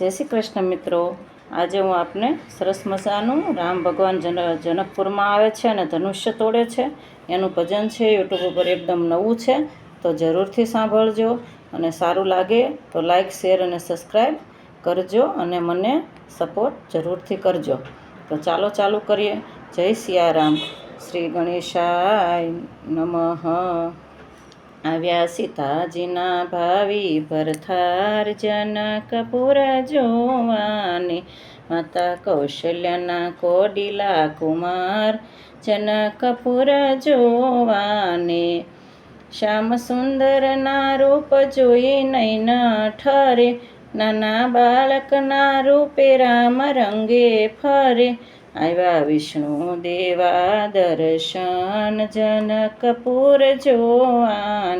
જય શ્રી કૃષ્ણ મિત્રો. આજે હું આપને સરસ મજાનું રામ ભગવાન જન, જનકપુરમાં આવે છે અને ધનુષ્ય તોડે છે. એનું ભજન છે યુટ્યુબ ઉપર એકદમ નવું છે, તો જરૂરથી સાંભળજો. અને સારું લાગે તો લાઈક શેર અને સબસ્ક્રાઈબ કરજો અને મને સપોર્ટ જરૂરથી કરજો. તો ચાલો ચાલુ કરીએ. જય સિયારામ. શ્રી ગણેશાય નમઃ. આવ્યા સીતાજીના ભાવી ભરથાર જનક જનકપુર જોવાને, માતા કૌશલ્યના કોડીલા કુમાર જનક જનકપુર જોવાને, શ્યામ સુંદરના રૂપ જોઈ નૈના ઠરે, નાના બાળકના રૂપે રામ રંગે ફરે, આવ્યા વિષ્ણુ દેવા દર્શન જનકપુર જોવાને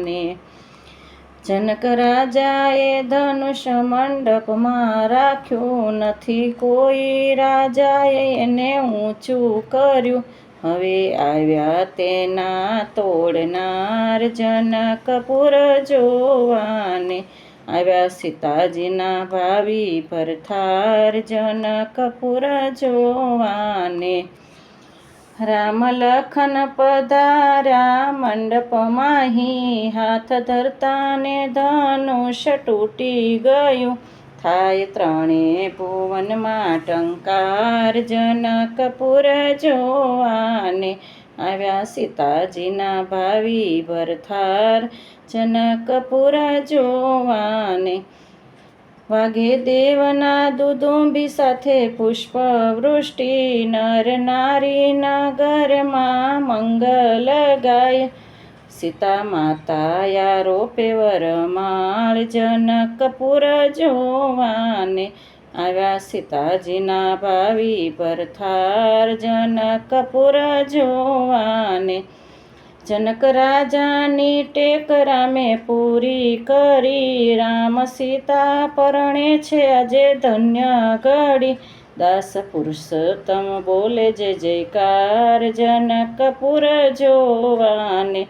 જનક રાજાએ ધનુષ મંડપમાં રાખ્યું નથી કોઈ. રાજાએ એને ઊંચું કર્યું. હવે આવ્યા તેના તોડનાર જનકપુર જોવાને. આવ્યા સીતાજીના ભાવિ ભરથાર જનકપુર જોવાને. રામ લખન પધાર્યા મંડપમાં હાથ ધરતાને ધનુષ તૂટી ગયું. થાય ત્રણે ભુવનમાં ટંકાર જનકપુર જોવાને આવ્યા સીતાજીના ભાવી ભરથાર જનકપુર જોવાને. વાઘે દેવના દુદુંબી સાથે પુષ્પ વૃષ્ટિ નર નારી નગરમાં મંગલ ગાય. સીતા માતા યારો પેવર માળ જનકપુર જોવાને આવ્યા સીતાજીના ભાવિ ભરથાર જનકપુર જોવાને. જનક રાજાની ટેક રામે પૂરી કરી. રામ સીતા પરણે છે આજે ધન્ય ઘડી. દાસ પુરુષોત્તમ બોલે જય જયકાર જનકપુર જોવાને.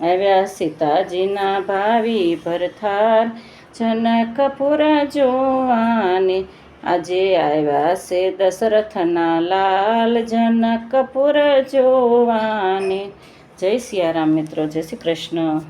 આવ્યા સીતાજીના ભાવિ ભરથાર, જનકપુર જોવાને. આજે આવ્યા છે દશરથના લાલ, જનકપુર જોવાને. જય સિયારામ મિત્રો જય શ્રી કૃષ્ણ.